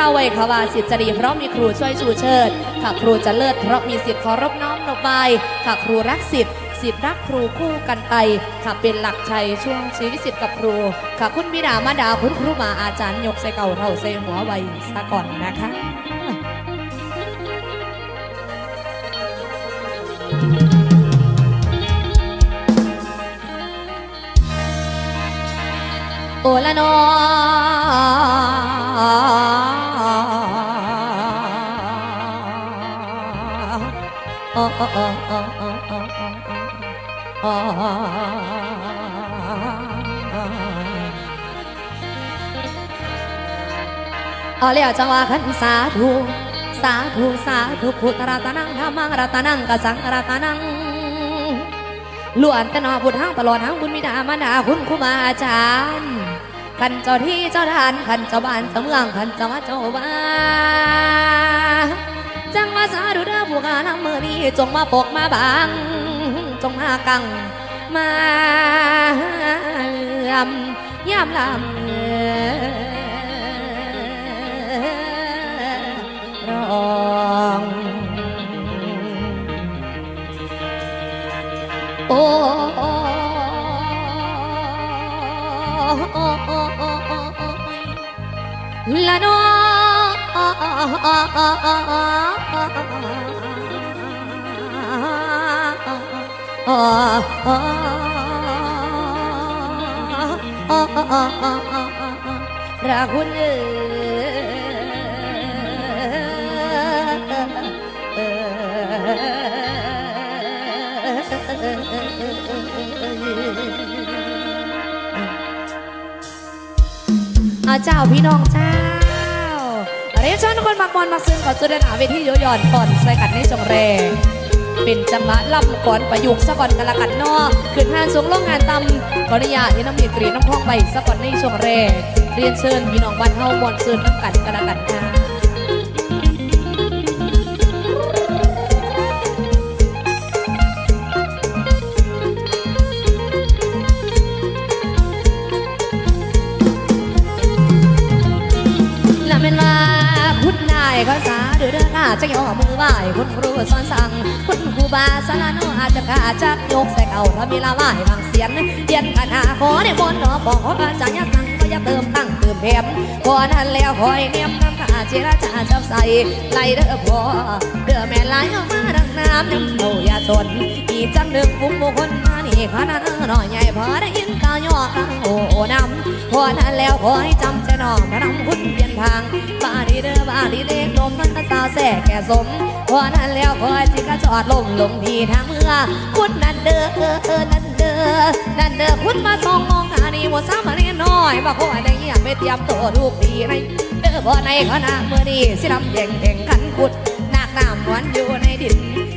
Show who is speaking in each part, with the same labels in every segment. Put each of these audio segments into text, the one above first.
Speaker 1: กาวไว้ค่ะว่าสิทธิ์จะดีเพราะมีครูช่วยชูเชิดค่ะครูจะเลิศเพราะมีสิทธิ์เคารพน้อมนบไปค่ะครูรักสิทธิ์สิทธิ์รักครูคู่กันไปค่ะเป็นหลักชัยช่วงชีวิตสิทธิ์กับครูค่ะคุณบิดามาดาคุณครูมาอาจารย์ยกใส่เก่าเท่าใส่หัวไว้ซะก่อนนะคะโอละนอ เอาแล้วจังหวะขันสาธุสาธุสาธุพุทธรัตนังธรรมังรัตนังกสังรัตนังล้วนแต่นอพุทธังตลอดทั้งบุญมิดามารดาคุณครูบาอาจารย์ขันเจ้าที่เจ้าทานขันเจ้าบ้านเจ้าเมืองขันเจ้าวัดเจ้าบ้านจังมาสาธุเด้อผู้กาลังมือนี้จงมาปกมาบัง จงมากังมาลำยามลำร้องโอ้ละนอ รักคุณเอาเจ้าพี่น้องเจ้า เรียนเชิญคนมากมอนมาซึ่งขอจุดเด่นาเวทีโยยอนก่อนใส่กันในจงแรง เป็นจังหวะล่ำก่อนประยุกต์สะก่อนกันละกันเนอขึ้นห้านสูงลงงานตำขออนุญาตที่น้ำมีตรีน้ำพองไปสะก่อนในช่วงแรก เรียนเชิญพี่น้องบ้านเฮามวนซืนน้ำกันกันละกันค่ะเขาสาเดือดหน้าจะยอมมือไหวคุณครูสอนสั่งคุณครู บาสาโนอาจจะขาจักยกใส่เก่าถ้ามีละไหวบางเสียนเรียนกันหาขอได้บนหนอบอกอาจารย์ยะสั่งก็อย่าเติมตั้งเติมแถมพอนั้นแล้วคอยเนียมน้ำขาเจรจาจับใส่ไหลเด้อพอเด้อแม่ไหลออกมาดังน้ำน้ำเต่าอย่าชนอีจังหนึ่งฟุ้งบุคคลมานี่ขนาดน้อยใหญ่พอได้ยินตาย่อตั้งโอ้น้ำพอนั้นแล้วคอยจำใจน้องพระนำคุณเปลี่ยนทางบ้าดีเด้อบ้าดีเด็กนมมันตาสาวแสแก่สม พอนั้นแล้วคอจิกระจอดลงลงที่ทางเมื่อคุณนั่นเด้อเออนั่นเด้อนั่นเด้อคุณมาส่องมองหานี่ว่าสามมาเรียนน้อยมาขอได้เงียบไม่เตรียมตัวทุกปีในเด้อบ่ในขณะเมื่อนี้สิลำแย่งแข่งขันขุดหนักน้ำหวานอยู่ในดิน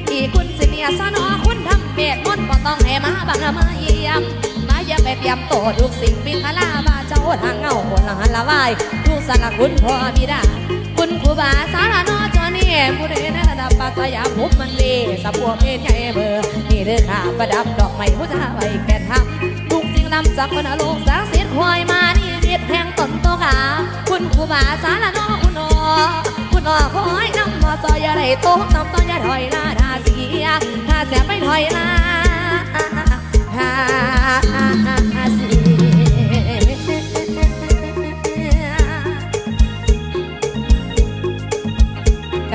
Speaker 1: ที่คุณสิเนียสนอคุณทำเปียกมนต์บ่ต้องให้มาบังมาเยี่ยมมาอย่าไปเตรียมตัวทุกสิ่งปิงคลาบาเจ้าทางเงาคนละหันละวายทุกสารคุณพ่อบิดาคุณครูบาสารนอจอนี่ผู้ใด ดับปัสยามภุบมันเลสะพวกเพศใหญ่เบอร์นี่เด้อข้าประดับดอกไม้พุทธาไว้แก่ทำทุกจริงนำสักคนโลกสักดิ์สิทธิ์ควายมานี่เด็ดแห่งต้นโตกาคุณครูบาสารนอคุณอคุณอคอยนำมาซอยอะไรโตนำต้นยาถอยลาดาเสียถ้าแสบไม่ถอยลา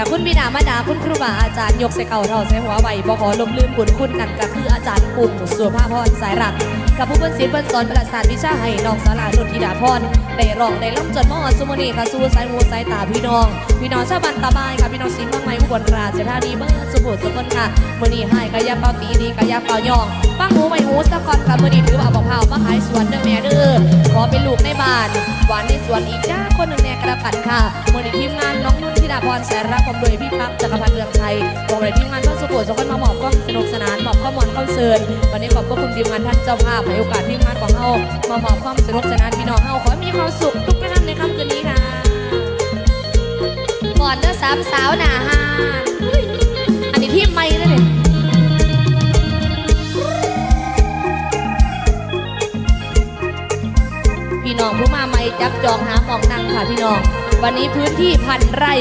Speaker 1: กับคุณบิดามาดาคุณครูบาอาจารย์ยกใส่เก่าเท่าใส่หัวไว้บ่ขอลมลืมบุญคุณนั่นก็คืออาจารย์ปุ่มสุภาพรสายรักกับผู้เพิ่นศิลป์เพิ่นสอนประสาทวิชาให้น้องสารานุธิดาพรได้ร้องได้ล่ำจนมอสุมนีค่ะสู้สายหูสายตาพี่น้อง พี่น้องชาวบ้านตาบายค่ะพี่น้องสิงห์บางไม้อุบลราชธานีเบอร์สุโขทัยสุพรรณค่ะมือนี้ให้กะยาเป่าตีดีกะยาเป่ายองฟังหูไว้หูสะกอนค่ะมือนี้ถือเอาบักพราวมาขายสวนเด้อแม่เด้อขอเป็นลูกในบ้านหวานในสวนอีกจ้าคนหนึ่งแน่กระปันค่ะมือนี้ทีมงานน้องนุ่นธิดาพรแสนรักผมโดยพี่พักจักรพันธ์เรืองชัยบอกเลยทีมงานเพื่อนสุโขทัยสุพรรณมาหมอบความสนุกสนานหมอบข้อมูลเข้าเชิญวันนี้ขอบคุณทีมงานท่านเจ้าภาพให้โอกาสทีมงานของเฮามาหมอบความสนุกสนานพี่น้องเฮาขอให้มีความสุขทุกท่านในค่ำคืนนี้ค่ะ ก่อนเด้อสามสาวหนาห้าอันนี้ที่ไม่เลยพี่น้องผู้มาไม่จับจองหาหมองนั่งค่ะพี่น้อง วันนี้พื้นที่พันไร่